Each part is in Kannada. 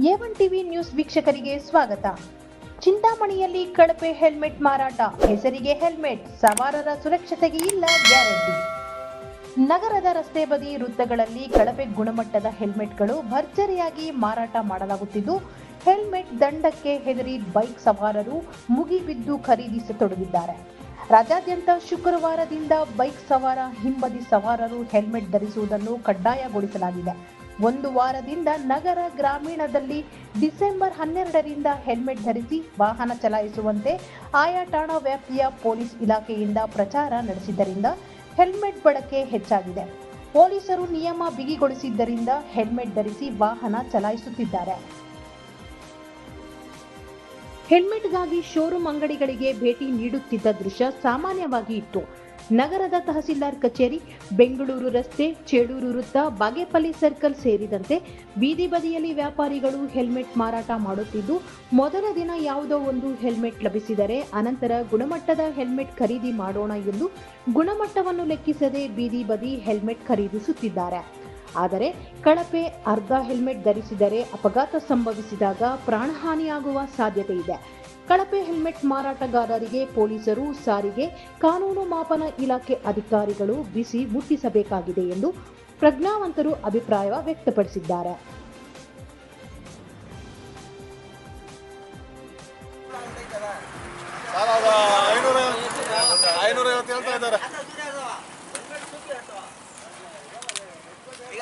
ಎವನ್ ಟಿವಿ ನ್ಯೂಸ್ ವೀಕ್ಷಕರಿಗೆ ಸ್ವಾಗತ. ಚಿಂತಾಮಣಿಯಲ್ಲಿ ಕಳಪೆ ಹೆಲ್ಮೆಟ್ ಮಾರಾಟ. ಹೆಸರಿಗೆ ಹೆಲ್ಮೆಟ್, ಸವಾರರ ಸುರಕ್ಷತೆಗೆ ಇಲ್ಲ ಗ್ಯಾರಂಟಿ. ನಗರದ ರಸ್ತೆ ಬದಿ ವೃತ್ತಗಳಲ್ಲಿ ಕಳಪೆ ಗುಣಮಟ್ಟದ ಹೆಲ್ಮೆಟ್ಗಳು ಭರ್ಜರಿಯಾಗಿ ಮಾರಾಟ ಮಾಡಲಾಗುತ್ತಿದ್ದು, ಹೆಲ್ಮೆಟ್ ದಂಡಕ್ಕೆ ಹೆದರಿ ಬೈಕ್ ಸವಾರರು ಮುಗಿಬಿದ್ದು ಖರೀದಿಸತೊಡಗಿದ್ದಾರೆ. ರಾಜ್ಯಾದ್ಯಂತ ಶುಕ್ರವಾರದಿಂದ ಬೈಕ್ ಸವಾರ ಹಿಂಬದಿ ಸವಾರರು ಹೆಲ್ಮೆಟ್ ಧರಿಸುವುದನ್ನು ಕಡ್ಡಾಯಗೊಳಿಸಲಾಗಿದೆ. ಒಂದು ವಾರದಿಂದ ನಗರ ಗ್ರಾಮೀಣದಲ್ಲಿ ಡಿಸೆಂಬರ್ ಹನ್ನೆರಡರಿಂದ ಹೆಲ್ಮೆಟ್ ಧರಿಸಿ ವಾಹನ ಚಲಾಯಿಸುವಂತೆ ಆಯಾ ಠಾಣಾ ವ್ಯಾಪ್ತಿಯ ಪೊಲೀಸ್ ಇಲಾಖೆಯಿಂದ ಪ್ರಚಾರ ನಡೆಸಿದ್ದರಿಂದ ಹೆಲ್ಮೆಟ್ ಬಳಕೆ ಹೆಚ್ಚಾಗಿದೆ. ಪೊಲೀಸರು ನಿಯಮ ಬಿಗಿಗೊಳಿಸಿದ್ದರಿಂದ ಹೆಲ್ಮೆಟ್ ಧರಿಸಿ ವಾಹನ ಚಲಾಯಿಸುತ್ತಿದ್ದಾರೆ. ಹೆಲ್ಮೆಟ್ಗಾಗಿ ಶೋರೂಮ್ ಅಂಗಡಿಗಳಿಗೆ ಭೇಟಿ ನೀಡುತ್ತಿದ್ದ ದೃಶ್ಯ ಸಾಮಾನ್ಯವಾಗಿ ಇತ್ತು. ನಗರದ ತಹಸೀಲ್ದಾರ್ ಕಚೇರಿ, ಬೆಂಗಳೂರು ರಸ್ತೆ, ಚೇಳೂರು ವೃತ್ತ, ಬಾಗೇಪಲ್ಲಿ ಸರ್ಕಲ್ ಸೇರಿದಂತೆ ಬೀದಿ ಬದಿಯಲ್ಲಿ ವ್ಯಾಪಾರಿಗಳು ಹೆಲ್ಮೆಟ್ ಮಾರಾಟ ಮಾಡುತ್ತಿದ್ದು, ಮೊದಲ ದಿನ ಯಾವುದೋ ಒಂದು ಹೆಲ್ಮೆಟ್ ಲಭಿಸಿದರೆ ಅನಂತರ ಗುಣಮಟ್ಟದ ಹೆಲ್ಮೆಟ್ ಖರೀದಿ ಮಾಡೋಣ ಎಂದು ಗುಣಮಟ್ಟವನ್ನು ಲೆಕ್ಕಿಸದೆ ಬೀದಿ ಬದಿ ಹೆಲ್ಮೆಟ್ ಖರೀದಿಸುತ್ತಿದ್ದಾರೆ. ಆದರೆ ಕಳಪೆ ಅರ್ಧ ಹೆಲ್ಮೆಟ್ ಧರಿಸಿದರೆ ಅಪಘಾತ ಸಂಭವಿಸಿದಾಗ ಪ್ರಾಣಹಾನಿಯಾಗುವ ಸಾಧ್ಯತೆ ಇದೆ. ಕಳಪೆ ಹೆಲ್ಮೆಟ್ ಮಾರಾಟಗಾರರಿಗೆ ಪೊಲೀಸರು ಸಾರಿಗೆ, ಕಾನೂನು ಮಾಪನ ಇಲಾಖೆ ಅಧಿಕಾರಿಗಳು ಬಿಸಿ ಮುಟ್ಟಿಸಬೇಕಾಗಿದೆ ಎಂದು ಪ್ರಜ್ಞಾವಂತರು ಅಭಿಪ್ರಾಯ ವ್ಯಕ್ತಪಡಿಸಿದ್ದಾರೆ.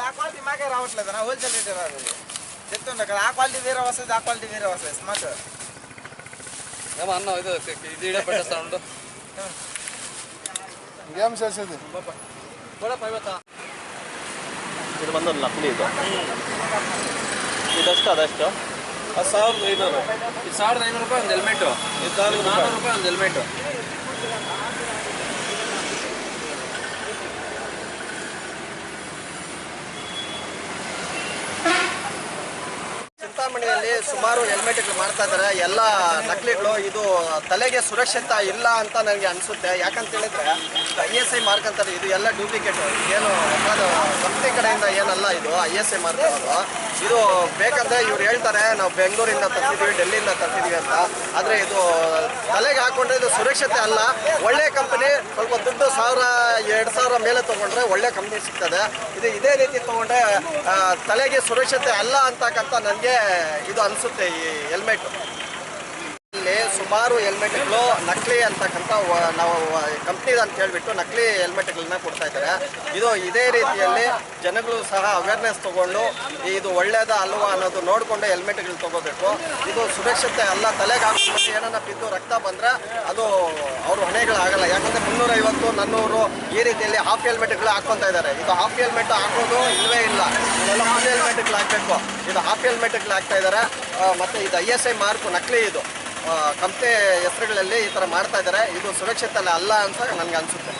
ಆ ಕ್ವಾಲಿಟಿ ಬೇರೆ ಹೊಸದು, ಆ ಕ್ವಾಲಿಟಿ ಬೇರೆ ಹೊಸ ಸ್ಮಾರ್ಟ್ ఏమో అన్న ఇది ఇది ఈడే పెట్టేస్తా ఉండు ಗೇಮ್ ಸೇರಿಸಿದ್ವಿ కూడా పైవత్తా ಇದು ಬಂದು ನಕಲಿ ಇದು ಇದಷ್ಟು ಅದಷ್ಟು ಅದು ಸಾವಿರದ ಐನೂರು ಇದು ಸಾವಿರದ ಐನೂರು ರೂಪಾಯಿ ಒಂದು ಹೆಲ್ಮೆಟು ಇದು ನಾಲ್ಕು ನಾನ್ನೂರು ರೂಪಾಯಿ ಒಂದು ಹೆಲ್ಮೆಟು ಚಿಂತಾಮಣಿಯಲ್ಲಿ ಸುಮಾರು ಹೆಲ್ಮೆಟ್ಗಳು ಮಾಡ್ತಾ ಇದ್ದಾರೆ. ಎಲ್ಲ ನಕಲಿಗಳು ಇದು ತಲೆಗೆ ಸುರಕ್ಷಿತ ಇಲ್ಲ ಅಂತ ನನಗೆ ಅನಿಸುತ್ತೆ. ಯಾಕಂತ ಹೇಳಿದ್ರೆ, ಐ ಎಸ್ ಐ ಮಾರ್ಕ್ ಅಂತಾರೆ ಇದು ಎಲ್ಲ ಡೂಪ್ಲಿಕೇಟ್ ಏನು ಕಂಪ್ನಿ ಕಡೆಯಿಂದ ಏನಲ್ಲ ಇದು, ಐ ಎಸ್ ಐ ಮಾರ್ಕ್ ಇದು ಬೇಕಂದ್ರೆ ಇವ್ರು ಹೇಳ್ತಾರೆ, ನಾವು ಬೆಂಗಳೂರಿಂದ ತರ್ತಿದ್ದೀವಿ ಡೆಲ್ಲಿಯಿಂದ ತರ್ತಿದ್ದೀವಿ ಅಂತ. ಆದರೆ ಇದು ತಲೆಗೆ ಹಾಕೊಂಡ್ರೆ ಇದು ಸುರಕ್ಷತೆ ಅಲ್ಲ. ಒಳ್ಳೆ ಕಂಪನಿ ಸ್ವಲ್ಪ ದುಡ್ಡು ಸಾವಿರ, ಎರಡು ಸಾವಿರ ಮೇಲೆ ತೊಗೊಂಡ್ರೆ ಒಳ್ಳೆ ಕಂಪ್ನಿ ಸಿಗ್ತದೆ. ಇದು ಇದೇ ರೀತಿ ತೊಗೊಂಡ್ರೆ ತಲೆಗೆ ಸುರಕ್ಷತೆ ಅಲ್ಲ ಅಂತಕ್ಕಂಥ ನನಗೆ ಇದು ಅನಿಸುತ್ತೆ ಈ ಹೆಲ್ಮೆಟ್ ಇಲ್ಲಿ ಸುಮಾರು ಹೆಲ್ಮೆಟ್ಗಳು ನಕಲಿ ಅಂತಕ್ಕಂಥ ನಾವು ಕಂಪ್ನಿ ಅಂತ ಹೇಳ್ಬಿಟ್ಟು ನಕಲಿ ಹೆಲ್ಮೆಟ್ಗಳನ್ನ ಕೊಡ್ತಾ ಇದ್ದಾರೆ. ಇದು ಇದೇ ರೀತಿಯಲ್ಲಿ ಜನಗಳು ಸಹ ಅವೇರ್ನೆಸ್ ತಗೊಂಡು ಇದು ಒಳ್ಳೇದ ಅಲ್ವಾ ಅನ್ನೋದು ನೋಡಿಕೊಂಡು ಹೆಲ್ಮೆಟ್ಗಳು ತಗೋಬೇಕು. ಇದು ಸುರಕ್ಷತೆ ಅಲ್ಲ ತಲೆಗೆ ಏನನ್ನ ಬಿದ್ದು ರಕ್ತ ಬಂದರೆ ಅದು ಅವರು ಹೊಣೆಗಳಾಗಲ್ಲ. ಯಾಕಂದರೆ ಮುನ್ನೂರೈವತ್ತು, ನಾನ್ನೂರು ಈ ರೀತಿಯಲ್ಲಿ ಹಾಫ್ ಹೆಲ್ಮೆಟ್ಗಳು ಹಾಕ್ಕೊತಾ ಇದ್ದಾರೆ. ಇದು ಹಾಫ್ ಹೆಲ್ಮೆಟ್ ಹಾಕೋದು ಇಲ್ಲವೇ ಇಲ್ಲ. ಇದೆಲ್ಲ ಫುಲ್ ಹೆಲ್ಮೆಟ್ಗಳು ಹಾಕಬೇಕು. ಇದು ಹಾಫ್ ಹೆಲ್ಮೆಟ್ಗಳು ಹಾಕ್ತಾ ಇದ್ದಾರೆ. ಮತ್ತೆ ಇದು ಐ ಎಸ್ ಐ ಮಾರ್ಕು ನಕಲಿ ಇದು. ಕಂಪ್ನಿ ಹೆಸರುಗಳಲ್ಲಿ ಈ ಥರ ಮಾಡ್ತಾ ಇದ್ದಾರೆ ಇದು ಸುರಕ್ಷಿತ ಅಲ್ಲ ಅಂತ ನನಗೆ ಅನಿಸುತ್ತೆ.